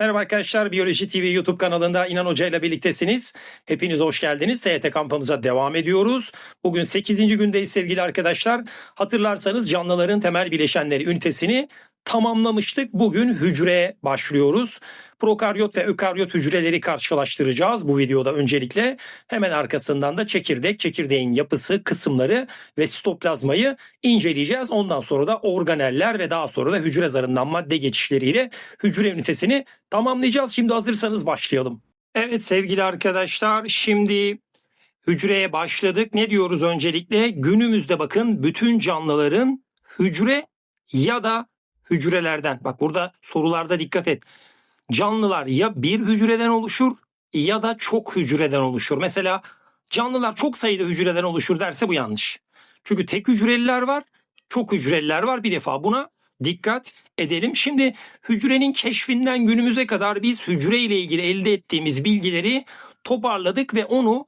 Merhaba arkadaşlar, Biyoloji TV YouTube kanalında İnan Hoca ile birliktesiniz. Hepiniz hoş geldiniz. TYT kampımıza devam ediyoruz. Bugün 8. gündeyiz sevgili arkadaşlar. Hatırlarsanız canlıların temel bileşenleri ünitesini tamamlamıştık. Bugün hücreye başlıyoruz. Prokaryot ve ökaryot hücreleri karşılaştıracağız bu videoda öncelikle. Hemen arkasından da çekirdek, çekirdeğin yapısı, kısımları ve sitoplazmayı inceleyeceğiz. Ondan sonra da organeller ve daha sonra da hücre zarından madde geçişleriyle hücre ünitesini tamamlayacağız. Şimdi hazırsanız başlayalım. Evet sevgili arkadaşlar şimdi hücreye başladık. Ne diyoruz öncelikle? Günümüzde bakın bütün canlıların hücre ya da hücrelerden. Bak burada sorularda dikkat et. Canlılar ya bir hücreden oluşur ya da çok hücreden oluşur. Mesela canlılar çok sayıda hücreden oluşur derse bu yanlış. Çünkü tek hücreliler var, çok hücreliler var. Bir defa buna dikkat edelim. Şimdi hücrenin keşfinden günümüze kadar biz hücre ile ilgili elde ettiğimiz bilgileri toparladık ve onu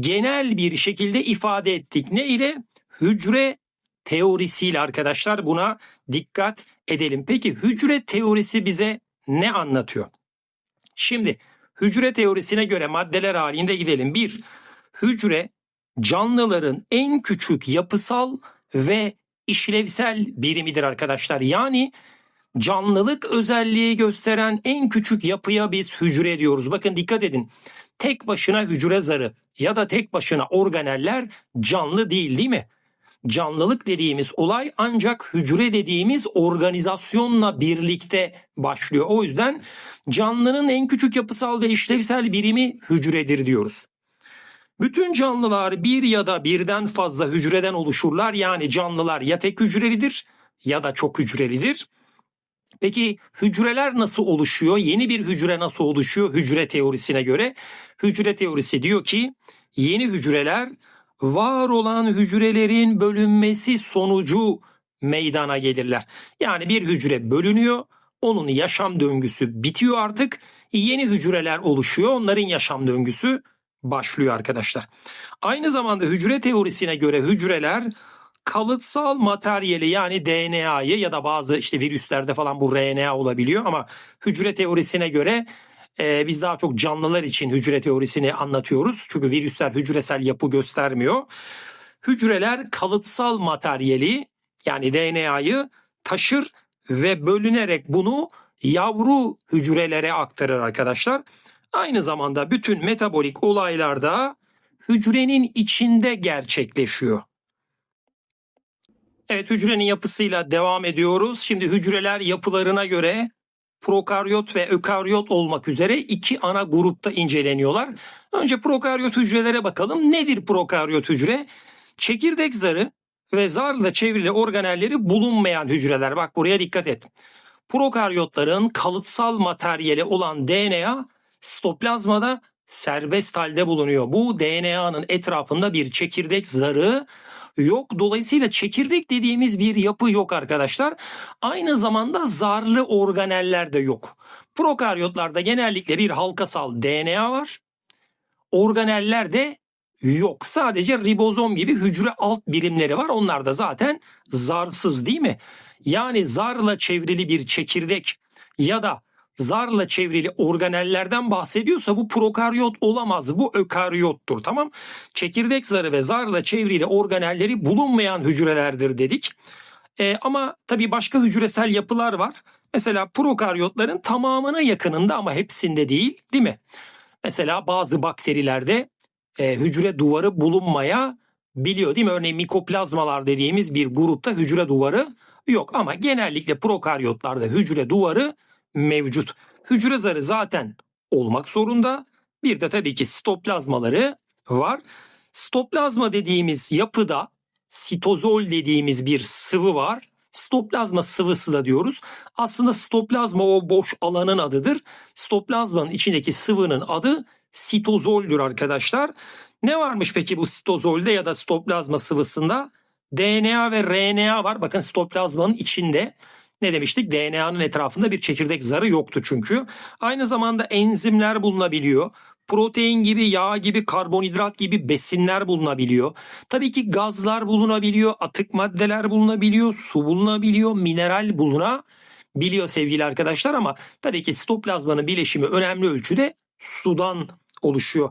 genel bir şekilde ifade ettik. Ne ile? Hücre teorisiyle arkadaşlar buna dikkat edelim. Peki hücre teorisi bize ne anlatıyor? Şimdi hücre teorisine göre maddeler halinde gidelim. Bir, hücre canlıların en küçük yapısal ve işlevsel birimidir arkadaşlar. Yani canlılık özelliği gösteren en küçük yapıya biz hücre diyoruz. Bakın dikkat edin. Tek başına hücre zarı ya da tek başına organeller canlı değil değil mi? Canlılık dediğimiz olay ancak hücre dediğimiz organizasyonla birlikte başlıyor. O yüzden canlının en küçük yapısal ve işlevsel birimi hücredir diyoruz. Bütün canlılar bir ya da birden fazla hücreden oluşurlar. Yani canlılar ya tek hücrelidir ya da çok hücrelidir. Peki hücreler nasıl oluşuyor? Yeni bir hücre nasıl oluşuyor hücre teorisine göre? Hücre teorisi diyor ki yeni hücreler var olan hücrelerin bölünmesi sonucu meydana gelirler. Yani bir hücre bölünüyor, onun yaşam döngüsü bitiyor artık. Yeni hücreler oluşuyor, onların yaşam döngüsü başlıyor arkadaşlar. Aynı zamanda hücre teorisine göre hücreler kalıtsal materyali yani DNA'yı ya da bazı işte virüslerde falan bu RNA olabiliyor ama hücre teorisine göre e, biz daha çok canlılar için hücre teorisini anlatıyoruz. Çünkü virüsler hücresel yapı göstermiyor. Hücreler kalıtsal materyali yani DNA'yı taşır ve bölünerek bunu yavru hücrelere aktarır arkadaşlar. Aynı zamanda bütün metabolik olaylarda hücrenin içinde gerçekleşiyor. Evet hücrenin yapısıyla devam ediyoruz. Şimdi hücreler yapılarına göre prokaryot ve ökaryot olmak üzere iki ana grupta inceleniyorlar. Önce prokaryot hücrelere bakalım. Nedir prokaryot hücre? Çekirdek zarı ve zarla çevrili organelleri bulunmayan hücreler. Bak buraya dikkat et. Prokaryotların kalıtsal materyali olan DNA sitoplazmada serbest halde bulunuyor. Bu DNA'nın etrafında bir çekirdek zarı yok. Dolayısıyla çekirdek dediğimiz bir yapı yok arkadaşlar. Aynı zamanda zarlı organeller de yok. Prokaryotlarda genellikle bir halkasal DNA var. Organeller de yok. Sadece ribozom gibi hücre alt birimleri var. Onlar da zaten zarsız değil mi? Yani zarla çevrili bir çekirdek ya da zarla çevrili organellerden bahsediyorsa bu prokaryot olamaz. Bu ökaryottur tamam. Çekirdek zarı ve zarla çevrili organelleri bulunmayan hücrelerdir dedik. Ee, ama tabii başka hücresel yapılar var. Mesela prokaryotların tamamına yakınında ama hepsinde değil değil mi? Mesela bazı bakterilerde e, hücre duvarı bulunmaya biliyor değil mi? Örneğin mikoplazmalar dediğimiz bir grupta hücre duvarı yok ama genellikle prokaryotlarda hücre duvarı mevcut. Hücre zarı zaten olmak zorunda. Bir de tabii ki sitoplazmaları var. Sitoplazma dediğimiz yapıda sitozol dediğimiz bir sıvı var. Sitoplazma sıvısı da diyoruz. Aslında sitoplazma o boş alanın adıdır. Sitoplazmanın içindeki sıvının adı sitozoldür arkadaşlar. Ne varmış peki bu sitozolde ya da sitoplazma sıvısında? DNA ve RNA var. Bakın sitoplazmanın içinde ne demiştik? DNA'nın etrafında bir çekirdek zarı yoktu çünkü. Aynı zamanda enzimler bulunabiliyor. Protein gibi, yağ gibi, karbonhidrat gibi besinler bulunabiliyor. Tabii ki gazlar bulunabiliyor, atık maddeler bulunabiliyor, su bulunabiliyor, mineral biliyor sevgili arkadaşlar ama tabii ki sitoplazmanın bileşimi önemli ölçüde sudan oluşuyor.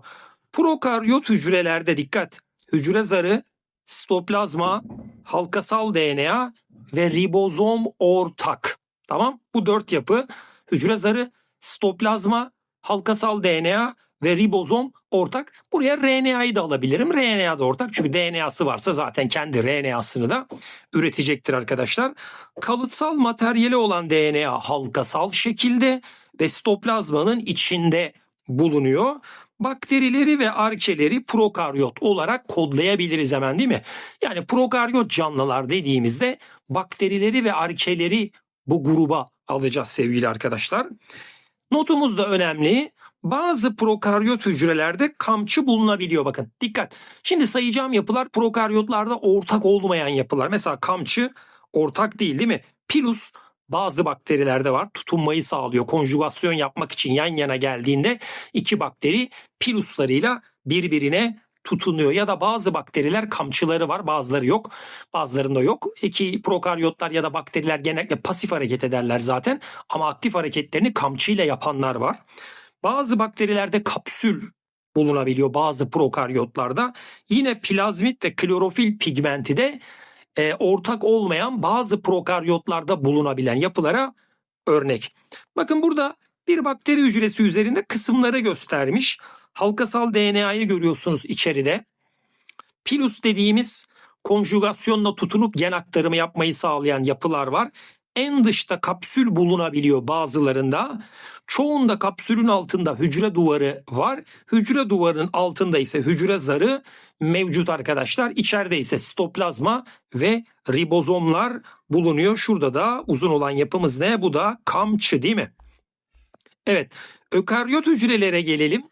Prokaryot hücrelerde dikkat. Hücre zarı, sitoplazma, halkasal DNA ve ribozom ortak. Tamam? Bu dört yapı hücre zarı, sitoplazma, halkasal DNA ve ribozom ortak. Buraya RNA'yı da alabilirim. RNA da ortak çünkü DNA'sı varsa zaten kendi RNA'sını da üretecektir arkadaşlar. Kalıtsal materyali olan DNA halkasal şekilde ve sitoplazmanın içinde bulunuyor. Bakterileri ve arkeleri prokaryot olarak kodlayabiliriz hemen değil mi? Yani prokaryot canlılar dediğimizde bakterileri ve arkeleri bu gruba alacağız sevgili arkadaşlar. Notumuz da önemli. Bazı prokaryot hücrelerde kamçı bulunabiliyor bakın. Dikkat. Şimdi sayacağım yapılar prokaryotlarda ortak olmayan yapılar. Mesela kamçı ortak değil değil mi? Pilus bazı bakterilerde var. Tutunmayı sağlıyor. Konjugasyon yapmak için yan yana geldiğinde iki bakteri piluslarıyla birbirine tutunuyor. Ya da bazı bakteriler kamçıları var bazıları yok. Bazılarında yok. İki prokaryotlar ya da bakteriler genellikle pasif hareket ederler zaten. Ama aktif hareketlerini kamçıyla yapanlar var. Bazı bakterilerde kapsül bulunabiliyor bazı prokaryotlarda. Yine plazmit ve klorofil pigmenti de e, ortak olmayan bazı prokaryotlarda bulunabilen yapılara örnek. Bakın burada bir bakteri hücresi üzerinde kısımları göstermiş. Halkasal DNA'yı görüyorsunuz içeride. Pilus dediğimiz konjugasyonla tutunup gen aktarımı yapmayı sağlayan yapılar var. En dışta kapsül bulunabiliyor bazılarında. Çoğunda kapsülün altında hücre duvarı var. Hücre duvarının altında ise hücre zarı mevcut arkadaşlar. İçeride ise sitoplazma ve ribozomlar bulunuyor. Şurada da uzun olan yapımız ne? Bu da kamçı değil mi? Evet. Ökaryot hücrelere gelelim.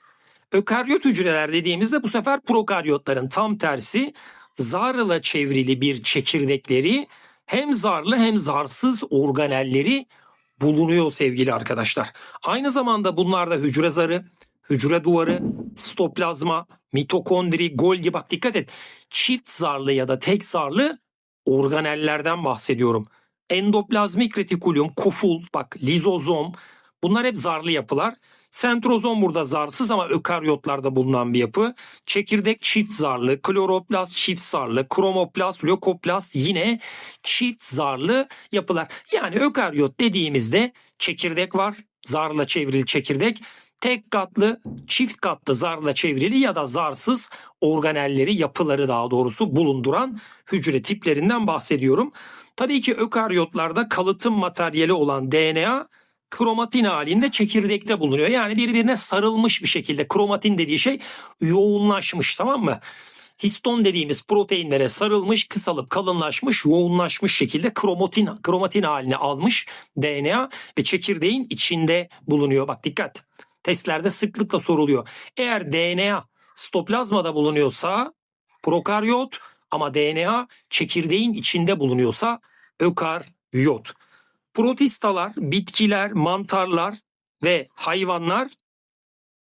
Ökaryot hücreler dediğimizde bu sefer prokaryotların tam tersi zarla çevrili bir çekirdekleri hem zarlı hem zarsız organelleri bulunuyor sevgili arkadaşlar. Aynı zamanda bunlarda hücre zarı, hücre duvarı, sitoplazma, mitokondri, Golgi bak dikkat et. Çift zarlı ya da tek zarlı organellerden bahsediyorum. Endoplazmik retikulum, koful, bak lizozom bunlar hep zarlı yapılar. Sentrozom burada zarsız ama ökaryotlarda bulunan bir yapı. Çekirdek çift zarlı, kloroplast çift zarlı, kromoplast, lökoplast yine çift zarlı yapılar. Yani ökaryot dediğimizde çekirdek var, zarla çevrili çekirdek. Tek katlı, çift katlı zarla çevrili ya da zarsız organelleri, yapıları daha doğrusu bulunduran hücre tiplerinden bahsediyorum. Tabii ki ökaryotlarda kalıtım materyali olan DNA kromatin halinde çekirdekte bulunuyor. Yani birbirine sarılmış bir şekilde kromatin dediği şey yoğunlaşmış tamam mı? Histon dediğimiz proteinlere sarılmış, kısalıp kalınlaşmış, yoğunlaşmış şekilde kromatin kromatin halini almış DNA ve çekirdeğin içinde bulunuyor. Bak dikkat. Testlerde sıklıkla soruluyor. Eğer DNA stoplazmada bulunuyorsa prokaryot ama DNA çekirdeğin içinde bulunuyorsa ökaryot. Protistalar, bitkiler, mantarlar ve hayvanlar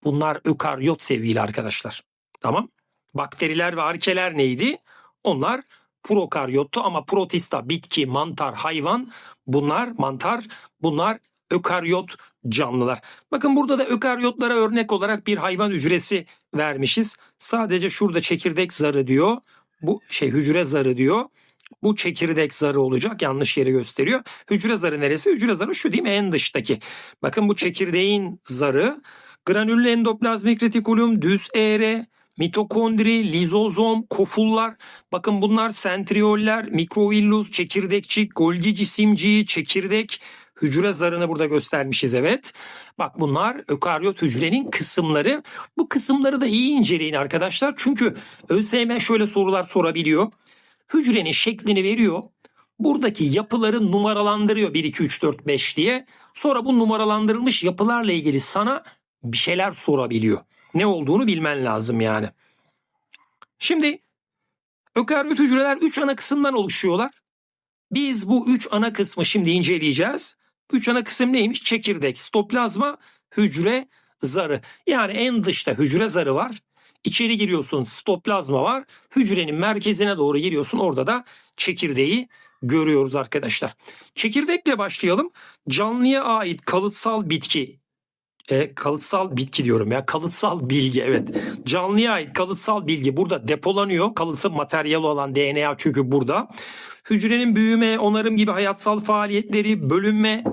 bunlar ökaryot sevgili arkadaşlar. Tamam? Bakteriler ve arkeler neydi? Onlar prokaryottu ama protista, bitki, mantar, hayvan bunlar mantar, bunlar ökaryot canlılar. Bakın burada da ökaryotlara örnek olarak bir hayvan hücresi vermişiz. Sadece şurada çekirdek zarı diyor. Bu şey hücre zarı diyor. Bu çekirdek zarı olacak. Yanlış yeri gösteriyor. Hücre zarı neresi? Hücre zarı şu değil mi? En dıştaki. Bakın bu çekirdeğin zarı. Granüllü endoplazmik retikulum, düz eğre, mitokondri, lizozom, kofullar. Bakın bunlar sentrioller, mikrovillus, çekirdekçik, Golgi cisimciği, çekirdek, hücre zarını burada göstermişiz evet. Bak bunlar ökaryot hücrenin kısımları. Bu kısımları da iyi inceleyin arkadaşlar. Çünkü ÖSYM şöyle sorular sorabiliyor hücrenin şeklini veriyor. Buradaki yapıları numaralandırıyor 1, 2, 3, 4, 5 diye. Sonra bu numaralandırılmış yapılarla ilgili sana bir şeyler sorabiliyor. Ne olduğunu bilmen lazım yani. Şimdi ökaryot hücreler 3 ana kısımdan oluşuyorlar. Biz bu 3 ana kısmı şimdi inceleyeceğiz. 3 ana kısım neymiş? Çekirdek, stoplazma, hücre zarı. Yani en dışta hücre zarı var. İçeri giriyorsun stoplazma var. Hücrenin merkezine doğru giriyorsun. Orada da çekirdeği görüyoruz arkadaşlar. Çekirdekle başlayalım. Canlıya ait kalıtsal bitki e, kalıtsal bitki diyorum ya kalıtsal bilgi evet canlıya ait kalıtsal bilgi burada depolanıyor kalıtı materyal olan DNA çünkü burada hücrenin büyüme onarım gibi hayatsal faaliyetleri bölünme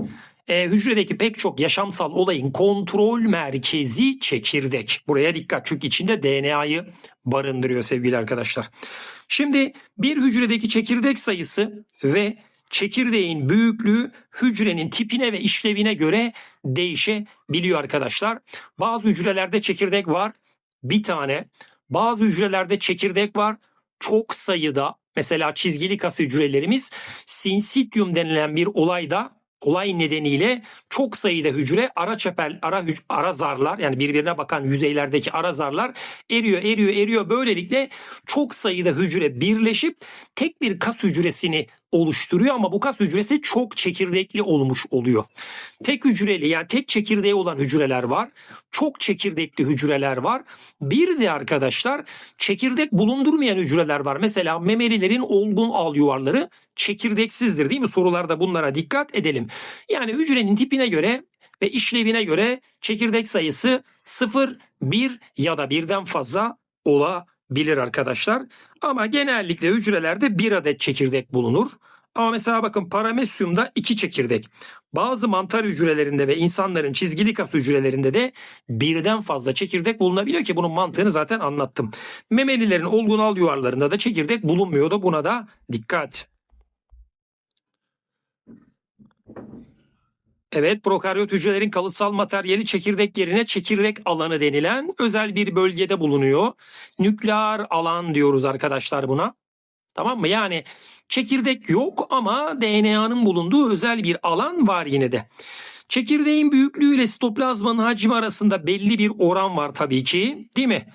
e, hücredeki pek çok yaşamsal olayın kontrol merkezi çekirdek buraya dikkat çünkü içinde DNA'yı barındırıyor sevgili arkadaşlar şimdi bir hücredeki çekirdek sayısı ve çekirdeğin büyüklüğü hücrenin tipine ve işlevine göre değişebiliyor arkadaşlar. Bazı hücrelerde çekirdek var bir tane. Bazı hücrelerde çekirdek var çok sayıda. Mesela çizgili kas hücrelerimiz sinsityum denilen bir olayda olay nedeniyle çok sayıda hücre ara çepel ara hüc- ara zarlar yani birbirine bakan yüzeylerdeki ara zarlar eriyor eriyor eriyor. Böylelikle çok sayıda hücre birleşip tek bir kas hücresini oluşturuyor ama bu kas hücresi çok çekirdekli olmuş oluyor. Tek hücreli yani tek çekirdeği olan hücreler var. Çok çekirdekli hücreler var. Bir de arkadaşlar çekirdek bulundurmayan hücreler var. Mesela memelilerin olgun al yuvarları çekirdeksizdir değil mi? Sorularda bunlara dikkat edelim. Yani hücrenin tipine göre ve işlevine göre çekirdek sayısı 0, 1 ya da birden fazla olabilir arkadaşlar. Ama genellikle hücrelerde bir adet çekirdek bulunur. Ama mesela bakın paramesyumda iki çekirdek. Bazı mantar hücrelerinde ve insanların çizgili kas hücrelerinde de birden fazla çekirdek bulunabiliyor ki bunun mantığını zaten anlattım. Memelilerin olgun al yuvarlarında da çekirdek bulunmuyordu. Buna da dikkat. Evet, prokaryot hücrelerin kalıtsal materyali çekirdek yerine çekirdek alanı denilen özel bir bölgede bulunuyor. Nükleer alan diyoruz arkadaşlar buna. Tamam mı? Yani çekirdek yok ama DNA'nın bulunduğu özel bir alan var yine de. Çekirdeğin büyüklüğüyle sitoplazmanın hacmi arasında belli bir oran var tabii ki, değil mi?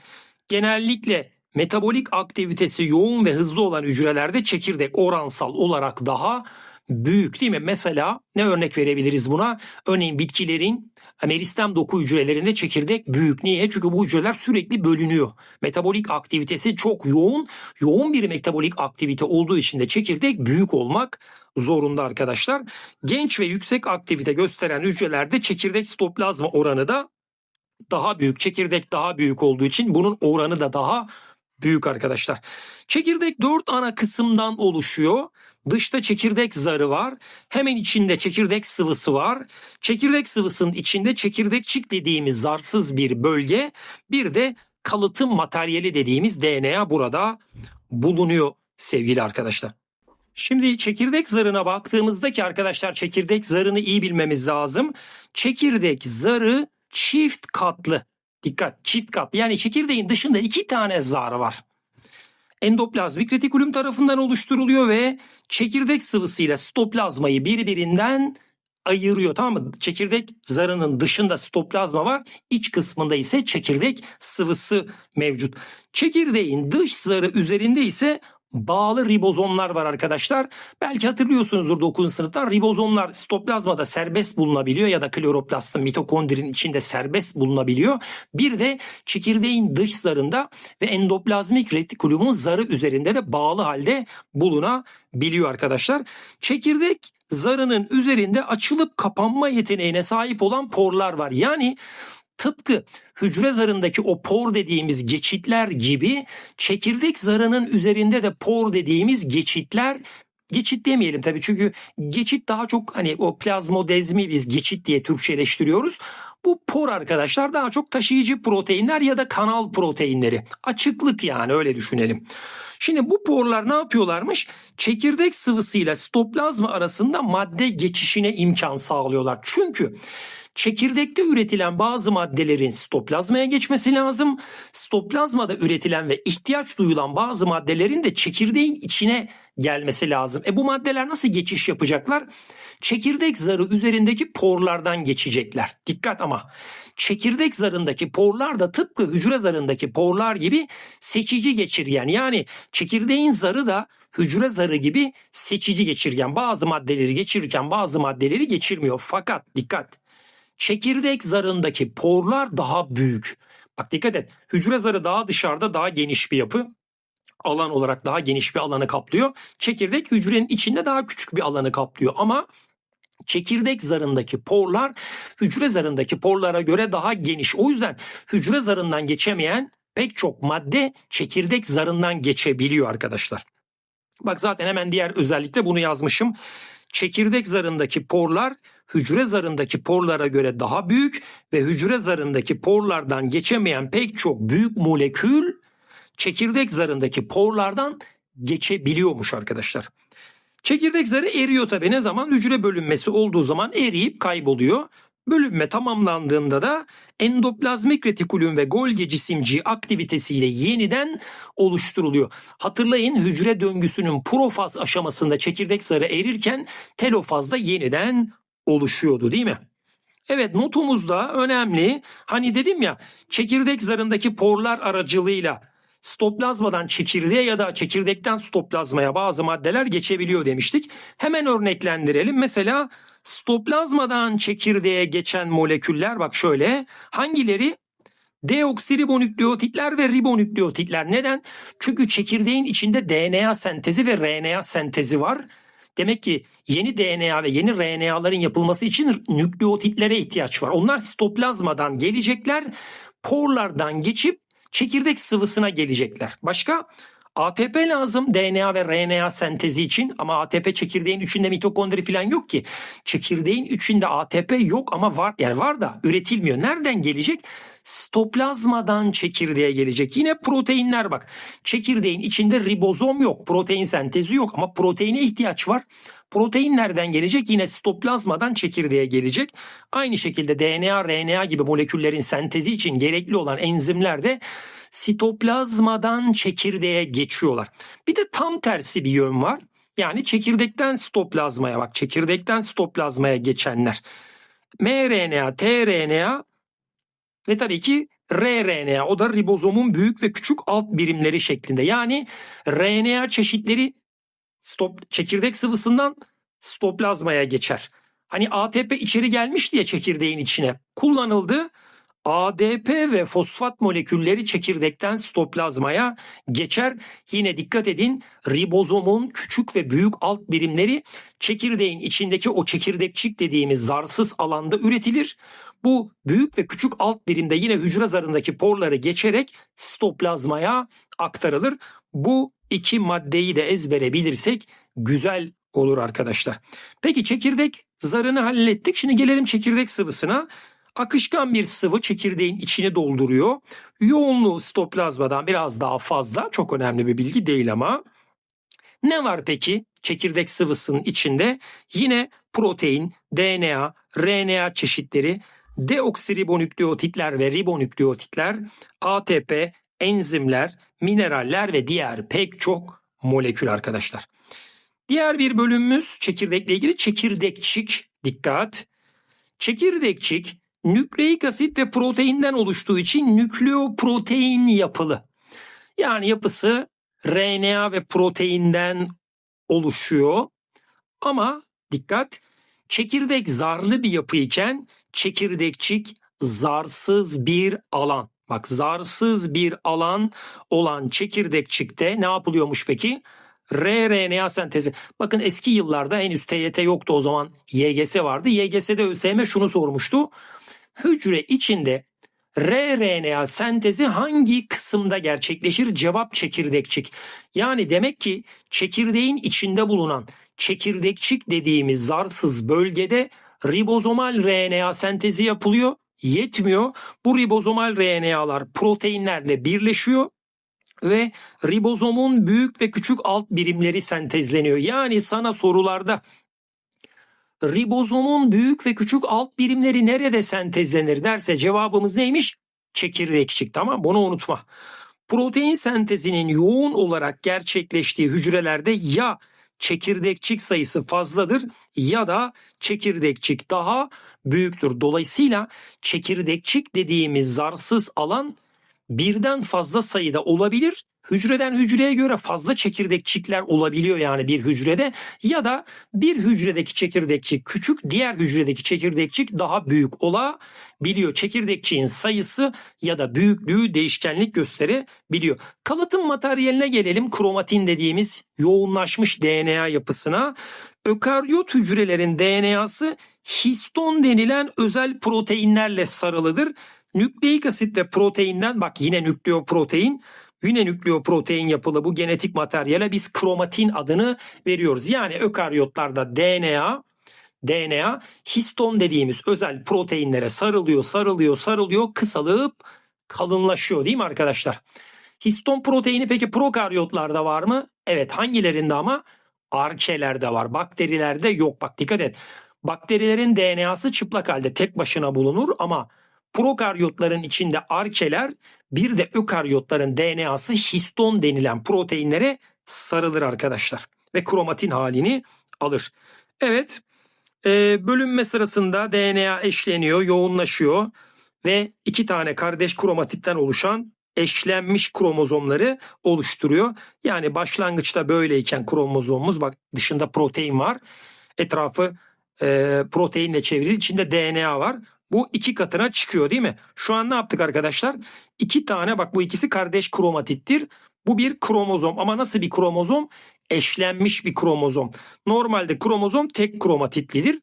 Genellikle metabolik aktivitesi yoğun ve hızlı olan hücrelerde çekirdek oransal olarak daha büyük değil mi? Mesela ne örnek verebiliriz buna? Örneğin bitkilerin meristem doku hücrelerinde çekirdek büyük. Niye? Çünkü bu hücreler sürekli bölünüyor. Metabolik aktivitesi çok yoğun. Yoğun bir metabolik aktivite olduğu için de çekirdek büyük olmak zorunda arkadaşlar. Genç ve yüksek aktivite gösteren hücrelerde çekirdek sitoplazma oranı da daha büyük. Çekirdek daha büyük olduğu için bunun oranı da daha büyük arkadaşlar. Çekirdek dört ana kısımdan oluşuyor. Dışta çekirdek zarı var. Hemen içinde çekirdek sıvısı var. Çekirdek sıvısının içinde çekirdekçik dediğimiz zarsız bir bölge. Bir de kalıtım materyali dediğimiz DNA burada bulunuyor sevgili arkadaşlar. Şimdi çekirdek zarına baktığımızda ki arkadaşlar çekirdek zarını iyi bilmemiz lazım. Çekirdek zarı çift katlı. Dikkat çift katlı yani çekirdeğin dışında iki tane zar var. Endoplazmik retikulum tarafından oluşturuluyor ve çekirdek sıvısıyla sitoplazmayı birbirinden ayırıyor tamam mı? Çekirdek zarının dışında sitoplazma var. iç kısmında ise çekirdek sıvısı mevcut. Çekirdeğin dış zarı üzerinde ise bağlı ribozomlar var arkadaşlar. Belki hatırlıyorsunuzdur 9. sınıftan ribozomlar sitoplazmada serbest bulunabiliyor ya da kloroplastın mitokondrinin içinde serbest bulunabiliyor. Bir de çekirdeğin dış zarında ve endoplazmik retikulumun zarı üzerinde de bağlı halde bulunabiliyor arkadaşlar. Çekirdek zarının üzerinde açılıp kapanma yeteneğine sahip olan porlar var. Yani Tıpkı hücre zarındaki o por dediğimiz geçitler gibi çekirdek zarının üzerinde de por dediğimiz geçitler geçit demeyelim tabii çünkü geçit daha çok hani o plazmodezmi biz geçit diye Türkçeleştiriyoruz. Bu por arkadaşlar daha çok taşıyıcı proteinler ya da kanal proteinleri. Açıklık yani öyle düşünelim. Şimdi bu porlar ne yapıyorlarmış? Çekirdek sıvısıyla sitoplazma arasında madde geçişine imkan sağlıyorlar. Çünkü çekirdekte üretilen bazı maddelerin sitoplazmaya geçmesi lazım. Sitoplazmada üretilen ve ihtiyaç duyulan bazı maddelerin de çekirdeğin içine gelmesi lazım. E bu maddeler nasıl geçiş yapacaklar? Çekirdek zarı üzerindeki porlardan geçecekler. Dikkat ama çekirdek zarındaki porlar da tıpkı hücre zarındaki porlar gibi seçici geçirgen. Yani çekirdeğin zarı da hücre zarı gibi seçici geçirgen. Bazı maddeleri geçirirken bazı maddeleri geçirmiyor. Fakat dikkat çekirdek zarındaki porlar daha büyük. Bak dikkat et. Hücre zarı daha dışarıda daha geniş bir yapı. alan olarak daha geniş bir alanı kaplıyor. Çekirdek hücrenin içinde daha küçük bir alanı kaplıyor ama çekirdek zarındaki porlar hücre zarındaki porlara göre daha geniş. O yüzden hücre zarından geçemeyen pek çok madde çekirdek zarından geçebiliyor arkadaşlar. Bak zaten hemen diğer özellikle bunu yazmışım. Çekirdek zarındaki porlar hücre zarındaki porlara göre daha büyük ve hücre zarındaki porlardan geçemeyen pek çok büyük molekül çekirdek zarındaki porlardan geçebiliyormuş arkadaşlar. Çekirdek zarı eriyor tabi ne zaman? Hücre bölünmesi olduğu zaman eriyip kayboluyor. Bölünme tamamlandığında da endoplazmik retikulum ve Golgi cisimciği aktivitesiyle yeniden oluşturuluyor. Hatırlayın hücre döngüsünün profaz aşamasında çekirdek zarı erirken telofazda yeniden oluşuyordu değil mi? Evet notumuzda önemli. Hani dedim ya çekirdek zarındaki porlar aracılığıyla stoplazmadan çekirdeğe ya da çekirdekten stoplazmaya bazı maddeler geçebiliyor demiştik. Hemen örneklendirelim. Mesela stoplazmadan çekirdeğe geçen moleküller bak şöyle hangileri? Deoksiribonükleotitler ve ribonükleotitler. Neden? Çünkü çekirdeğin içinde DNA sentezi ve RNA sentezi var. Demek ki yeni DNA ve yeni RNA'ların yapılması için nükleotitlere ihtiyaç var. Onlar sitoplazmadan gelecekler, porlardan geçip çekirdek sıvısına gelecekler. Başka ATP lazım DNA ve RNA sentezi için ama ATP çekirdeğin içinde mitokondri falan yok ki. Çekirdeğin içinde ATP yok ama var yani var da üretilmiyor. Nereden gelecek? Stoplazmadan çekirdeğe gelecek. Yine proteinler bak. Çekirdeğin içinde ribozom yok. Protein sentezi yok ama proteine ihtiyaç var. Protein nereden gelecek? Yine sitoplazmadan çekirdeğe gelecek. Aynı şekilde DNA, RNA gibi moleküllerin sentezi için gerekli olan enzimler de sitoplazmadan çekirdeğe geçiyorlar. Bir de tam tersi bir yön var. Yani çekirdekten sitoplazmaya bak çekirdekten sitoplazmaya geçenler. mRNA, tRNA ve tabii ki rRNA o da ribozomun büyük ve küçük alt birimleri şeklinde. Yani RNA çeşitleri stop çekirdek sıvısından stoplazmaya geçer. Hani ATP içeri gelmiş diye çekirdeğin içine kullanıldı. ADP ve fosfat molekülleri çekirdekten stoplazmaya geçer. Yine dikkat edin ribozomun küçük ve büyük alt birimleri çekirdeğin içindeki o çekirdekçik dediğimiz zarsız alanda üretilir. Bu büyük ve küçük alt birimde yine hücre zarındaki porları geçerek stoplazmaya aktarılır. Bu iki maddeyi de ezbere bilirsek güzel olur arkadaşlar. Peki çekirdek zarını hallettik. Şimdi gelelim çekirdek sıvısına. Akışkan bir sıvı çekirdeğin içini dolduruyor. Yoğunluğu stoplazmadan biraz daha fazla. Çok önemli bir bilgi değil ama. Ne var peki çekirdek sıvısının içinde? Yine protein, DNA, RNA çeşitleri, deoksiribonükleotitler ve ribonükleotitler, ATP, enzimler, mineraller ve diğer pek çok molekül arkadaşlar. Diğer bir bölümümüz çekirdekle ilgili çekirdekçik. Dikkat. Çekirdekçik nükleik asit ve proteinden oluştuğu için nükleoprotein yapılı. Yani yapısı RNA ve proteinden oluşuyor. Ama dikkat çekirdek zarlı bir yapı iken çekirdekçik zarsız bir alan. Bak zarsız bir alan olan çekirdekçikte ne yapılıyormuş peki? rRNA sentezi. Bakın eski yıllarda henüz TYT yoktu o zaman YGS vardı. YGS'de ÖSYM şunu sormuştu. Hücre içinde rRNA sentezi hangi kısımda gerçekleşir? Cevap çekirdekçik. Yani demek ki çekirdeğin içinde bulunan çekirdekçik dediğimiz zarsız bölgede ribozomal RNA sentezi yapılıyor. Yetmiyor. Bu ribozomal RNA'lar proteinlerle birleşiyor ve ribozomun büyük ve küçük alt birimleri sentezleniyor. Yani sana sorularda ribozomun büyük ve küçük alt birimleri nerede sentezlenir derse cevabımız neymiş? Çekirdekçik tamam bunu unutma. Protein sentezinin yoğun olarak gerçekleştiği hücrelerde ya çekirdekçik sayısı fazladır ya da çekirdekçik daha büyüktür. Dolayısıyla çekirdekçik dediğimiz zarsız alan birden fazla sayıda olabilir. Hücreden hücreye göre fazla çekirdekçikler olabiliyor yani bir hücrede ya da bir hücredeki çekirdekçik küçük, diğer hücredeki çekirdekçik daha büyük olabiliyor. Çekirdekçiğin sayısı ya da büyüklüğü değişkenlik gösterebiliyor. Kalıtım materyaline gelelim. Kromatin dediğimiz yoğunlaşmış DNA yapısına. Ökaryot hücrelerin DNA'sı histon denilen özel proteinlerle sarılıdır. Nükleik asit ve proteinden bak yine nükleoprotein yine nükleoprotein yapılı bu genetik materyale biz kromatin adını veriyoruz. Yani ökaryotlarda DNA DNA histon dediğimiz özel proteinlere sarılıyor, sarılıyor, sarılıyor, kısalıp kalınlaşıyor değil mi arkadaşlar? Histon proteini peki prokaryotlarda var mı? Evet hangilerinde ama? Arkelerde var. Bakterilerde yok. Bak dikkat et. Bakterilerin DNA'sı çıplak halde tek başına bulunur ama prokaryotların içinde arkeler bir de ökaryotların DNA'sı histon denilen proteinlere sarılır arkadaşlar. Ve kromatin halini alır. Evet e, bölünme sırasında DNA eşleniyor, yoğunlaşıyor ve iki tane kardeş kromatitten oluşan eşlenmiş kromozomları oluşturuyor. Yani başlangıçta böyleyken kromozomumuz bak dışında protein var. Etrafı e, proteinle çevrili içinde DNA var. Bu iki katına çıkıyor değil mi? Şu an ne yaptık arkadaşlar? İki tane bak bu ikisi kardeş kromatittir. Bu bir kromozom ama nasıl bir kromozom? Eşlenmiş bir kromozom. Normalde kromozom tek kromatitlidir.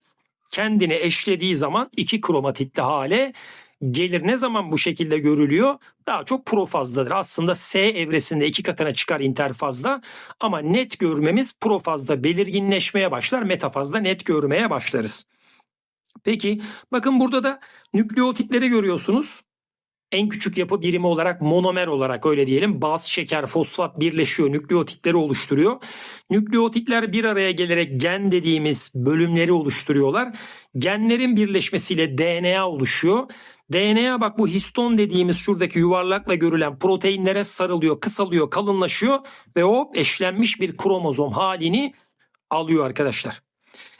Kendini eşlediği zaman iki kromatitli hale gelir. Ne zaman bu şekilde görülüyor? Daha çok profazdadır. Aslında S evresinde iki katına çıkar interfazda ama net görmemiz profazda belirginleşmeye başlar. Metafazda net görmeye başlarız. Peki bakın burada da nükleotitleri görüyorsunuz. En küçük yapı birimi olarak monomer olarak öyle diyelim baz şeker fosfat birleşiyor nükleotitleri oluşturuyor. Nükleotitler bir araya gelerek gen dediğimiz bölümleri oluşturuyorlar. Genlerin birleşmesiyle DNA oluşuyor. DNA bak bu histon dediğimiz şuradaki yuvarlakla görülen proteinlere sarılıyor, kısalıyor, kalınlaşıyor ve o eşlenmiş bir kromozom halini alıyor arkadaşlar.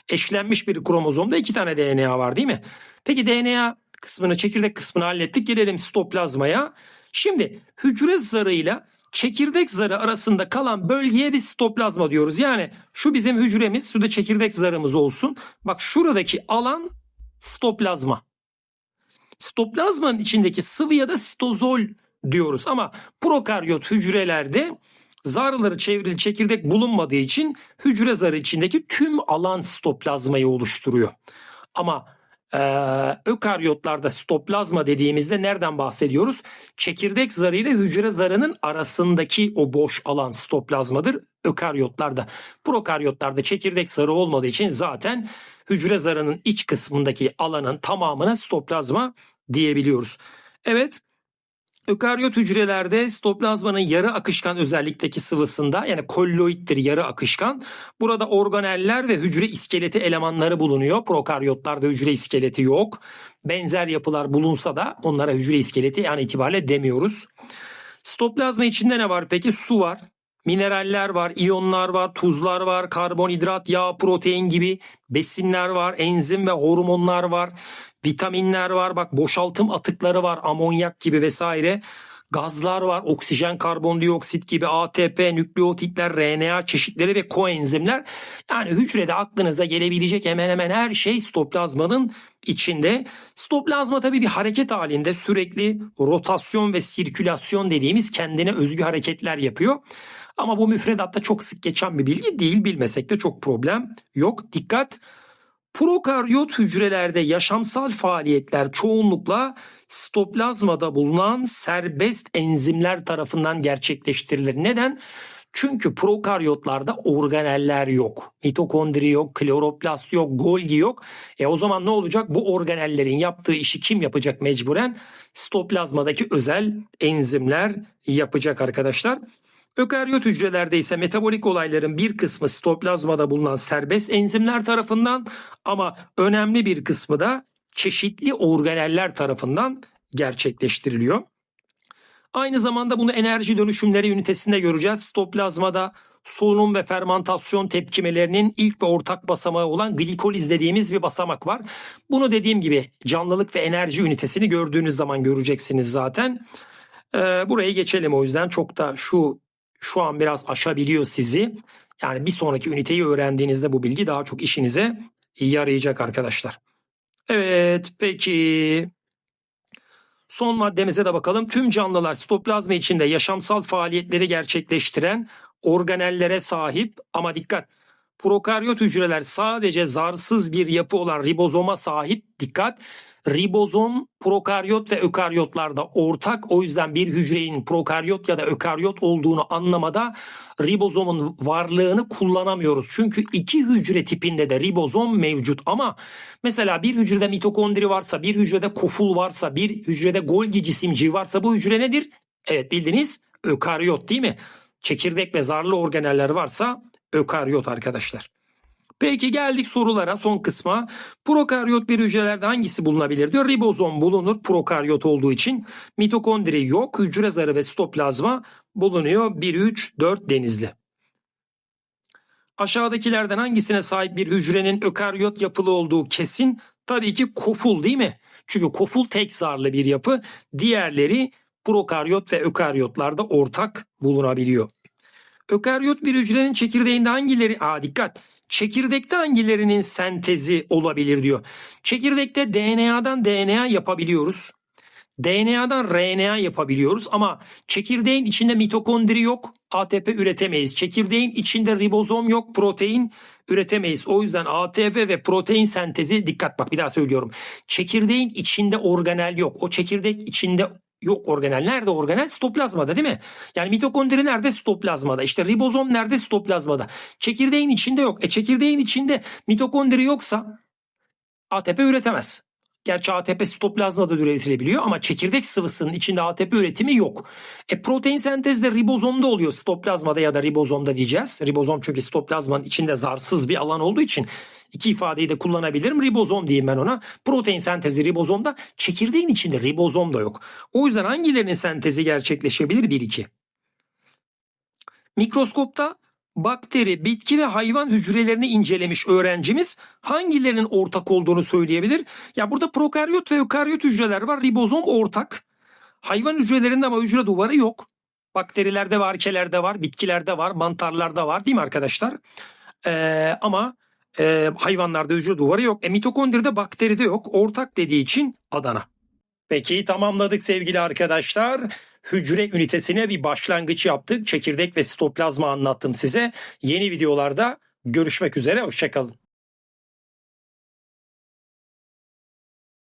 Eşlenmiş bir kromozomda iki tane DNA var değil mi? Peki DNA kısmını, çekirdek kısmını hallettik. Gelelim sitoplazmaya. Şimdi hücre zarıyla çekirdek zarı arasında kalan bölgeye biz sitoplazma diyoruz. Yani şu bizim hücremiz, şurada çekirdek zarımız olsun. Bak şuradaki alan sitoplazma. Sitoplazmanın içindeki sıvı ya da sitozol diyoruz. Ama prokaryot hücrelerde zarları çevrili çekirdek bulunmadığı için hücre zarı içindeki tüm alan sitoplazmayı oluşturuyor. Ama ee, ökaryotlarda sitoplazma dediğimizde nereden bahsediyoruz? Çekirdek zarı ile hücre zarının arasındaki o boş alan sitoplazmadır ökaryotlarda. Prokaryotlarda çekirdek zarı olmadığı için zaten hücre zarının iç kısmındaki alanın tamamına sitoplazma diyebiliyoruz. Evet Ökaryot hücrelerde sitoplazmanın yarı akışkan özellikteki sıvısında yani kolloiddir yarı akışkan. Burada organeller ve hücre iskeleti elemanları bulunuyor. Prokaryotlarda hücre iskeleti yok. Benzer yapılar bulunsa da onlara hücre iskeleti yani itibariyle demiyoruz. Sitoplazma içinde ne var peki? Su var, mineraller var, iyonlar var, tuzlar var, karbonhidrat, yağ, protein gibi besinler var, enzim ve hormonlar var, vitaminler var, bak boşaltım atıkları var, amonyak gibi vesaire. Gazlar var, oksijen, karbondioksit gibi ATP, nükleotitler, RNA çeşitleri ve koenzimler. Yani hücrede aklınıza gelebilecek hemen hemen her şey sitoplazmanın içinde. Sitoplazma tabii bir hareket halinde sürekli rotasyon ve sirkülasyon dediğimiz kendine özgü hareketler yapıyor. Ama bu müfredatta çok sık geçen bir bilgi değil. Bilmesek de çok problem yok. Dikkat! Prokaryot hücrelerde yaşamsal faaliyetler çoğunlukla sitoplazmada bulunan serbest enzimler tarafından gerçekleştirilir. Neden? Çünkü prokaryotlarda organeller yok. Mitokondri yok, kloroplast yok, Golgi yok. E o zaman ne olacak? Bu organellerin yaptığı işi kim yapacak mecburen? Sitoplazmadaki özel enzimler yapacak arkadaşlar. Ökaryot hücrelerde ise metabolik olayların bir kısmı sitoplazmada bulunan serbest enzimler tarafından ama önemli bir kısmı da çeşitli organeller tarafından gerçekleştiriliyor. Aynı zamanda bunu enerji dönüşümleri ünitesinde göreceğiz. Sitoplazmada solunum ve fermentasyon tepkimelerinin ilk ve ortak basamağı olan glikoliz dediğimiz bir basamak var. Bunu dediğim gibi canlılık ve enerji ünitesini gördüğünüz zaman göreceksiniz zaten. Ee, burayı geçelim o yüzden çok da şu şu an biraz aşabiliyor sizi. Yani bir sonraki üniteyi öğrendiğinizde bu bilgi daha çok işinize yarayacak arkadaşlar. Evet peki son maddemize de bakalım. Tüm canlılar sitoplazma içinde yaşamsal faaliyetleri gerçekleştiren organellere sahip ama dikkat prokaryot hücreler sadece zarsız bir yapı olan ribozoma sahip dikkat ribozom prokaryot ve ökaryotlarda ortak o yüzden bir hücrenin prokaryot ya da ökaryot olduğunu anlamada ribozomun varlığını kullanamıyoruz. Çünkü iki hücre tipinde de ribozom mevcut ama mesela bir hücrede mitokondri varsa, bir hücrede koful varsa, bir hücrede Golgi cisimciği varsa bu hücre nedir? Evet bildiniz ökaryot değil mi? Çekirdek ve zarlı organeller varsa ökaryot arkadaşlar. Peki geldik sorulara son kısma. Prokaryot bir hücrelerde hangisi bulunabilir diyor. Ribozom bulunur prokaryot olduğu için. Mitokondri yok. Hücre zarı ve sitoplazma bulunuyor. 1, 3, 4 denizli. Aşağıdakilerden hangisine sahip bir hücrenin ökaryot yapılı olduğu kesin? Tabii ki koful değil mi? Çünkü koful tek zarlı bir yapı. Diğerleri prokaryot ve ökaryotlarda ortak bulunabiliyor. Ökaryot bir hücrenin çekirdeğinde hangileri? Aa dikkat. Çekirdekte hangilerinin sentezi olabilir diyor. Çekirdekte DNA'dan DNA yapabiliyoruz. DNA'dan RNA yapabiliyoruz ama çekirdeğin içinde mitokondri yok. ATP üretemeyiz. Çekirdeğin içinde ribozom yok. Protein üretemeyiz. O yüzden ATP ve protein sentezi dikkat bak bir daha söylüyorum. Çekirdeğin içinde organel yok. O çekirdek içinde Yok organel. Nerede organel? Sitoplazmada değil mi? Yani mitokondri nerede? Sitoplazmada. İşte ribozom nerede? Sitoplazmada. Çekirdeğin içinde yok. E çekirdeğin içinde mitokondri yoksa ATP üretemez. Gerçi ATP sitoplazmada da üretilebiliyor ama çekirdek sıvısının içinde ATP üretimi yok. E protein sentezi de ribozomda oluyor. Sitoplazmada ya da ribozomda diyeceğiz. Ribozom çünkü sitoplazmanın içinde zarsız bir alan olduğu için iki ifadeyi de kullanabilirim. Ribozom diyeyim ben ona. Protein sentezi ribozomda. Çekirdeğin içinde ribozom da yok. O yüzden hangilerinin sentezi gerçekleşebilir? 1-2. Mikroskopta bakteri, bitki ve hayvan hücrelerini incelemiş öğrencimiz hangilerinin ortak olduğunu söyleyebilir? Ya burada prokaryot ve ökaryot hücreler var. Ribozom ortak. Hayvan hücrelerinde ama hücre duvarı yok. Bakterilerde ve arkelerde var, bitkilerde var, mantarlarda var değil mi arkadaşlar? Ee, ama e, hayvanlarda hücre duvarı yok. E, mitokondride bakteride yok. Ortak dediği için Adana. Peki tamamladık sevgili arkadaşlar. Hücre ünitesine bir başlangıç yaptık. Çekirdek ve sitoplazma anlattım size. Yeni videolarda görüşmek üzere. Hoşçakalın.